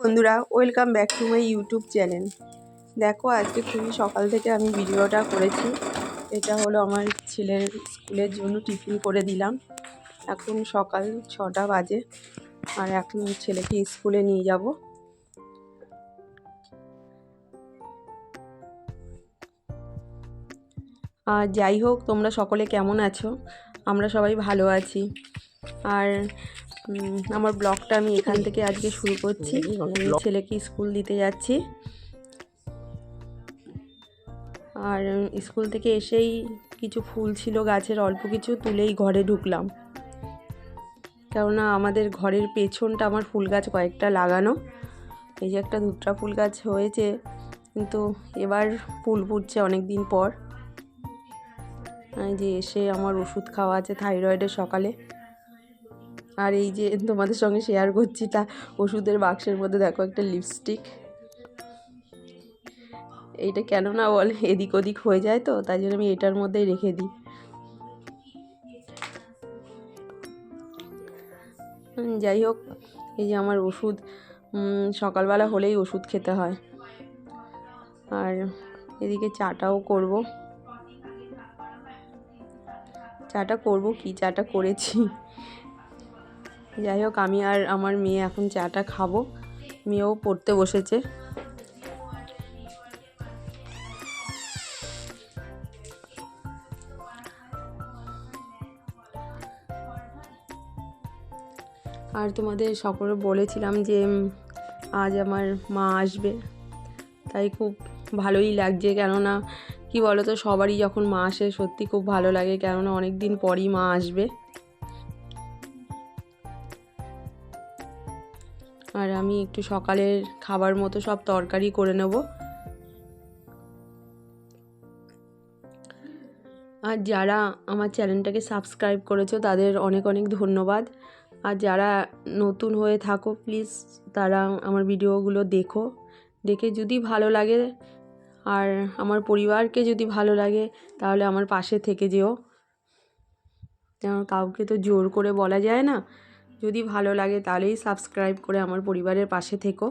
বন্ধুরা welcome back to my YouTube channel দেখো, আজকে খুবই সকাল থেকে আমি ভিডিওটা করেছি। এটা হলো আমার ছেলের স্কুলের জন্য টিফিন করে দিলাম। এখন সকাল ছটা বাজে, আর এখন ছেলেকে স্কুলে নিয়ে যাব। আর যাই হোক, তোমরা সকলে কেমন আছো? আমরা সবাই ভালো আছি। আর আমার ব্লগটা আমি এখান থেকে আজকে শুরু করছি। ছেলেকে স্কুল দিতে যাচ্ছি। আর স্কুল থেকে এসেই কিছু ফুল ছিল গাছের অল্প কিছু তুলেই ঘরে ঢুকলাম। কেননা আমাদের ঘরের পেছনটা আমার ফুল গাছ কয়েকটা লাগানো। এই যে একটা ধুতরা ফুল গাছ হয়েছে কিন্তু এবার ফুল ফুটছে অনেক দিন পর। এই যে এসে আমার ওষুধ খাওয়া আছে থাইরয়েডের সকালে। আর এই যে তোমাদের সঙ্গে শেয়ার করছি তা ওষুধের বাক্সের মধ্যে দেখো একটা লিপস্টিক এইটা কেন না বল, এদিক ওদিক হয়ে যায় তো, তাই জন্য আমি এটার মধ্যেই রেখে দিই। যাই হোক, এই যে আমার ওষুধ সকালবেলা হলেই ওষুধ খেতে হয়। আর এদিকে চাটাও করব। চাটা করব কি? চাটা করেছি। যাই হোক আমি আর আমার মেয়ে এখন চাটা খাব। মেয়েও পড়তে বসেছে। আর তোমাদের সকলে বলেছিলাম যে আজ আমার মা আসবে। তাই খুব ভালোই লাগছে। কেননা, কি বলো তো সবারই যখন মা আসে, সত্যি খুব ভালো লাগে। কেননা অনেক দিন পরই মা আসবে। আর আমি একটু সকালের খাবার মতো সব তরকারি করে নেব। আর যারা আমার চ্যানেলটাকে সাবস্ক্রাইব করেছ, তাদের অনেক অনেক ধন্যবাদ। আর যারা নতুন হয়ে থাকো, প্লিজ তারা আমার ভিডিওগুলো দেখো। দেখে যদি ভালো লাগে আর আমার পরিবারকে যদি ভালো লাগে, তাহলে আমার পাশে থেকে যেও। কাউকে তো জোর করে বলা যায় না। যদি ভালো লাগে তাহলেই সাবস্ক্রাইব করে আমার পরিবারের পাশে থেকো।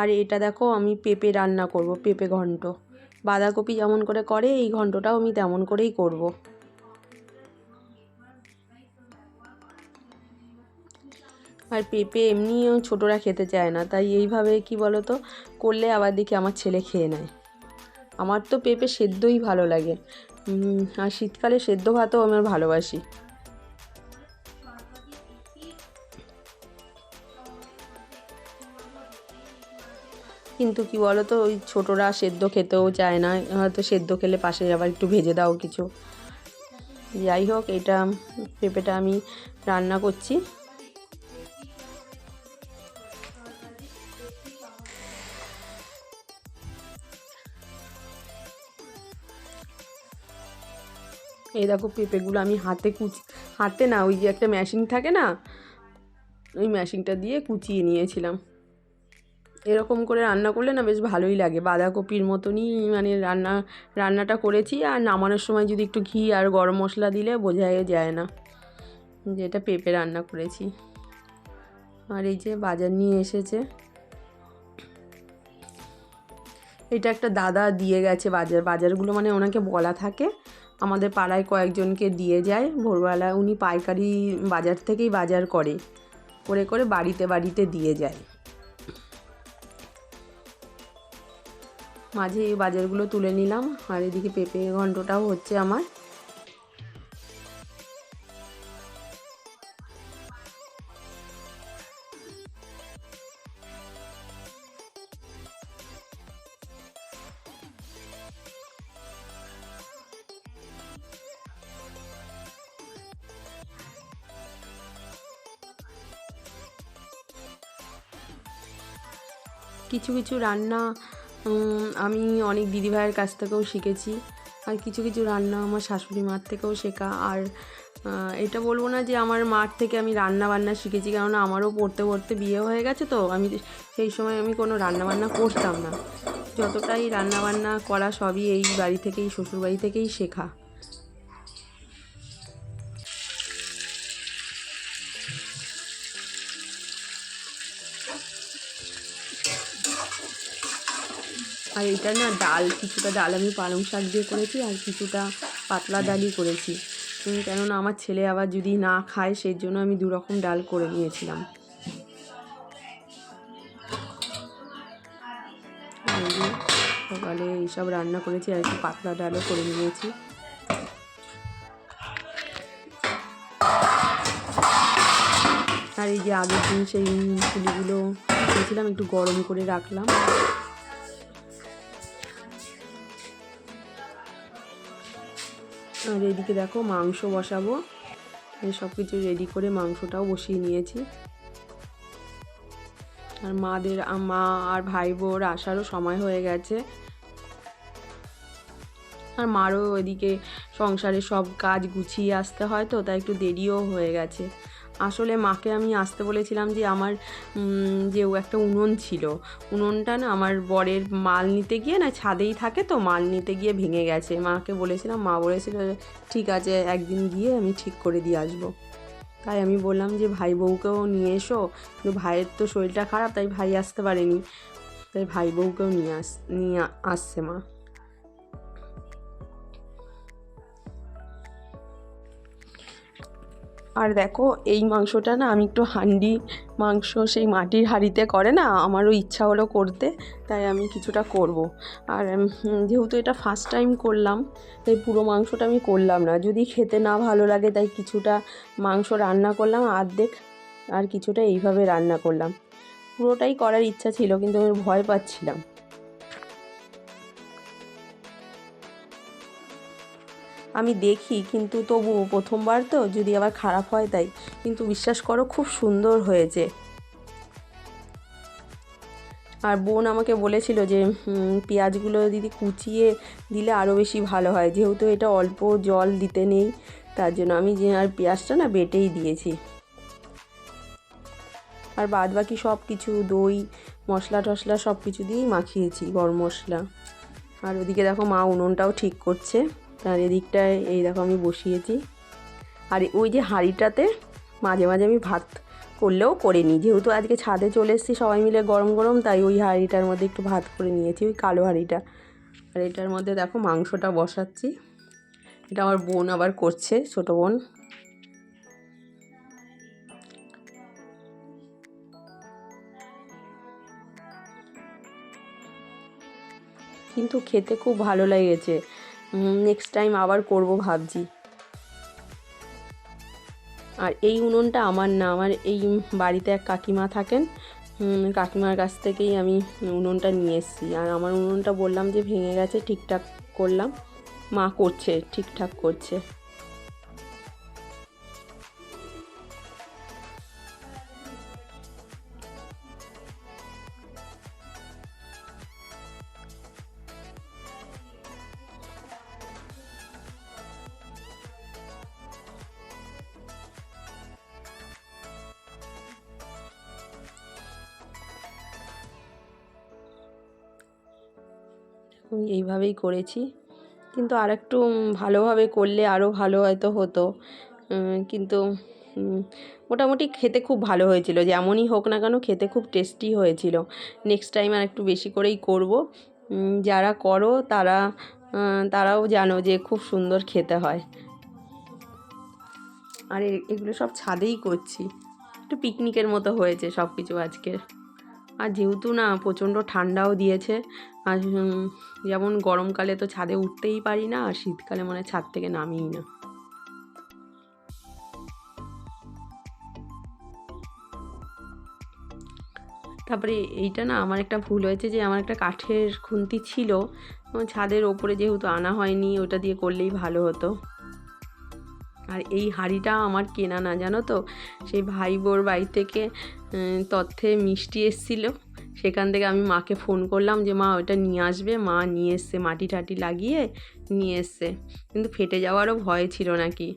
আর এটা দেখো, আমি পেঁপে রান্না করব, পেঁপে ঘন্ট। বাঁধাকপি যেমন করে করে, এই ঘন্টটাও আমি তেমন করেই করব। আর পেঁপে এমনিও ছোটরা খেতে চায় না, তাই এইভাবে কি বলো তো করলে আবার দেখি আমার ছেলে খেয়ে নেয়। আমার তো পেঁপে সেদ্ধই ভালো লাগে। আর শীতকালে সেদ্ধ ভাতও আমার ভালোবাসি। কিন্তু কি বলো তো ওই ছোটরা সেদ্ধ খেতেও চায় না, হয়তো সেদ্ধ খেলে পাশে আবার একটু ভেজে দাও কিছু। যাই হোক, এটা পেঁপেটা আমি রান্না করছি। এই দেখো পেঁপেগুলো আমি হাতে কুচি, হাতে না, ওই যে একটা মেশিন থাকে না, ওই মেশিনটা দিয়ে কুচিয়ে নিয়েছিলাম। এরকম করে রান্না করলে না বেশ ভালোই লাগে। বাঁধাকপির মতনই মানে রান্না, রান্নাটা করেছি আর নামানোর সময় যদি একটু ঘি আর গরম মশলা দিলে বোঝাই যায় না। যে এটা পেঁপে রান্না করেছি। আর এই যে বাজার নিয়ে এসেছে। এটা একটা দাদা দিয়ে গেছে বাজার। বাজারগুলো মানে ওনাকে বলা থাকে। আমাদের পাড়ায় কয়েকজনকে দিয়ে যায়। ভোরবেলা উনি পাইকারি বাজার থেকেই বাজার করে। করে করে বাড়িতে বাড়িতে দিয়ে যায়। মাঝে এই বাজারগুলো তুলে নিলাম। আর এদিকে পেঁপে ঘন্টটাও হচ্ছে আমার। কিছু কিছু রান্না আমি অনেক দিদিভাইয়ের কাছ থেকেও শিখেছি। আর কিছু কিছু রান্না আমার শাশুড়ি মার থেকেও শেখা। আর এটা বলব না যে আমার মার থেকে আমি রান্না বান্না শিখেছি, কেননা আমারও পড়তে পড়তে বিয়ে হয়ে গেছে তো। আমি সেই সময় আমি কোনো রান্না বান্না করতাম না। যতটাই রান্না বান্না করা সবই এই বাড়ি থেকেই শ্বশুর বাড়ি থেকেই শেখা। আর এটা না ডাল, কিছুটা ডাল আমি পালং শাক দিয়ে করেছি আর কিছুটা পাতলা ডালই করেছি। কেননা আমার ছেলে আবার যদি না খায়, সেই জন্য আমি দু রকম ডাল করে নিয়েছিলাম। সকালে এইসব রান্না করেছি আর একটু পাতলা ডালও করে নিয়েছি। আর এই যে আগের দিন সেই পুলিগুলো দিয়েছিলাম একটু গরম করে রাখলাম। আর এদিকে দেখো মাংস বসাবো। সব কিছু রেডি করে মাংসটাও বসিয়ে নিয়েছি। আর মাদের মা আর ভাই বোর আসারও সময় হয়ে গেছে। আর মারও ওইদিকে সংসারে সব কাজ গুছিয়ে আসতে হয় তো, তাই একটু দেরিও হয়ে গেছে। আসলে মাকে আমি আসতে বলেছিলাম যে আমার যে ও একটা উনুন ছিল। উনুনটা না আমার বরের মাল নিতে গিয়ে না ছাদেই থাকে তো, মাল নিতে গিয়ে ভেঙে গেছে। মাকে বলেছিলাম, মা বলেছিল, ঠিক আছে, একদিন গিয়ে আমি ঠিক করে দিয়ে আসব। তাই আমি বললাম যে, ভাই বউকেও নিয়ে এসো। কিন্তু ভাইয়ের তো শরীরটা খারাপ, তাই ভাই আসতে পারেনি। তাই ভাই বউকেও নিয়ে আস, নিয়ে আসছে মা। আর দেখো, এই মাংসটা না আমি একটু হান্ডি মাংস সেই মাটির হাঁড়িতে করে না, আমারও ইচ্ছা হলো করতে, তাই আমি কিছুটা করব। আর যেহেতু এটা ফার্স্ট টাইম করলাম, তাই পুরো মাংসটা আমি করলাম না। যদি খেতে না ভালো লাগে, তাই কিছুটা মাংস রান্না করলাম অর্ধেক আর কিছুটা এইভাবে রান্না করলাম। পুরোটাই করার ইচ্ছা ছিল, কিন্তু আমি ভয় পাচ্ছিলাম। আমি দেখি, কিন্তু তবু প্রথমবার তো যদি আবার খারাপ হয় তাই। কিন্তু বিশ্বাস করো, খুব সুন্দর হয়েছে। আর বোন আমাকে বলেছিল যে পেঁয়াজগুলো দিদি কুচিয়ে দিলে আরও বেশি ভালো হয়। যেহেতু এটা অল্প জল দিতে নেই, তার জন্য আমি যে, আর পেঁয়াজটা না বেটেই দিয়েছি। আর বাদ বাকি সব কিছু, দই, মশলা টশলা সব কিছু দিয়েই মাখিয়েছি, গরম মশলা। আর ওদিকে দেখো মা উনুনটাও ঠিক করছে। আর এদিকটায় এই দেখো আমি বসিয়েছি। আর ওই যে হাঁড়িটাতে মাঝে মাঝে আমি ভাত করলেও করে নিই যেহেতু আজকে ছাদে চলে এসেছি সবাই মিলে গরম গরম, তাই ওই হাঁড়িটার মধ্যে একটু ভাত করে নিয়েছি, ওই কালো হাঁড়িটা। আর এটার মধ্যে দেখো মাংসটা বসাচ্ছি। এটা আমার বোন আবার করছে, ছোটো বোন। কিন্তু খেতে খুব ভালো লেগেছে। নেক্সট টাইম আবার করব ভাবছি। আর এই উনুনটা আমার না, আমার এই বাড়িতে এক কাকিমা থাকেন কাকিমার কাছ থেকেই আমি উনুনটা নিয়ে এসেছি। আর আমার উনুনটা বললাম যে ভেঙে গেছে, ঠিকঠাক করলাম। মা করছে, ঠিকঠাক করছে। এইভাবেই করেছি। কিন্তু আর একটু ভালোভাবে করলে আরও ভালো হয়তো হতো। কিন্তু মোটামুটি খেতে খুব ভালো হয়েছিল। যেমনই হোক না কেন খেতে খুব টেস্টি হয়েছিল। নেক্সট টাইম আর একটু বেশি করেই করব। যারা করো তারা তারাও জানো যে খুব সুন্দর খেতে হয়। আর এগুলো সব ছাদেই করছি। একটু পিকনিকের মতো হয়েছে সব কিছু আজকের। আর যেহেতু না প্রচণ্ড ঠান্ডাও দিয়েছে, আর যেমন গরমকালে তো ছাদে উঠতেই পারি না, আর শীতকালে মানে ছাদ থেকে নামিই না। তারপরে এইটা না আমার একটা ভুল হয়েছে যে আমার একটা কাঠের খুন্তি ছিল ছাদের ওপরে যেহেতু আনা হয়নি, ওটা দিয়ে করলেই ভালো হতো। আর এই হাঁড়িটা আমার কেনা না, জানো তো? সেই ভাই বোর বাড়ি থেকে তথ্যে মিষ্টি এসছিল। সেখান থেকে আমি মাকে ফোন করলাম যে, মা ওটা নিয়ে আসবে। মা নিয়ে এসছে মাটি টাটি লাগিয়ে, নিয়ে এসছে। কিন্তু ফেটে যাওয়ারও ভয় ছিল নাকি?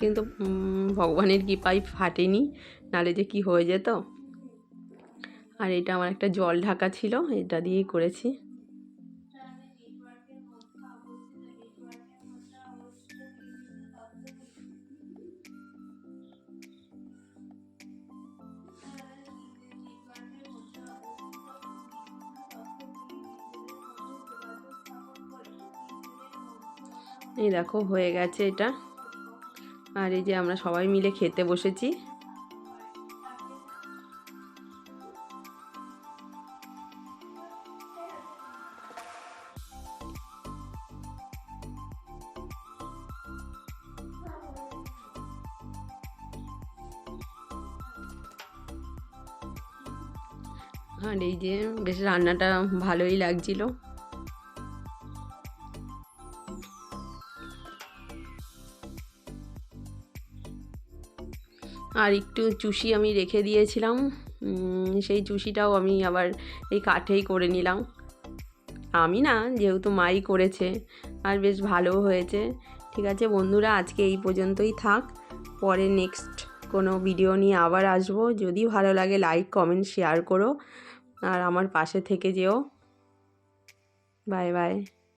কিন্তু ভগবানের কৃপায় ফাটেনি, নালে যে কি হয়ে যেত? আর এটা আমার একটা জল ঢাকা ছিল, এটা দিয়েই করেছি। এই দেখো, হয়ে গেছে এটা। আর এই যে আমরা সবাই মিলে খেতে বসেছি। আর এই যে বেশ রান্নাটা ভালোই লাগছিল। আর একটু চুষি আমি রেখে দিয়েছিলাম। সেই চুষিটাও আমি আবার এই কাঠেই করে নিলাম। আমি না, যেহেতু মাই করেছে, আর বেশ ভালোও হয়েছে। ঠিক আছে বন্ধুরা, আজকে এই পর্যন্তই থাক। পরে নেক্সট কোনো ভিডিও নিয়ে আবার আসব। যদি ভালো লাগে লাইক কমেন্ট শেয়ার করো। আর আমার পাশে থেকে যেও। Bye bye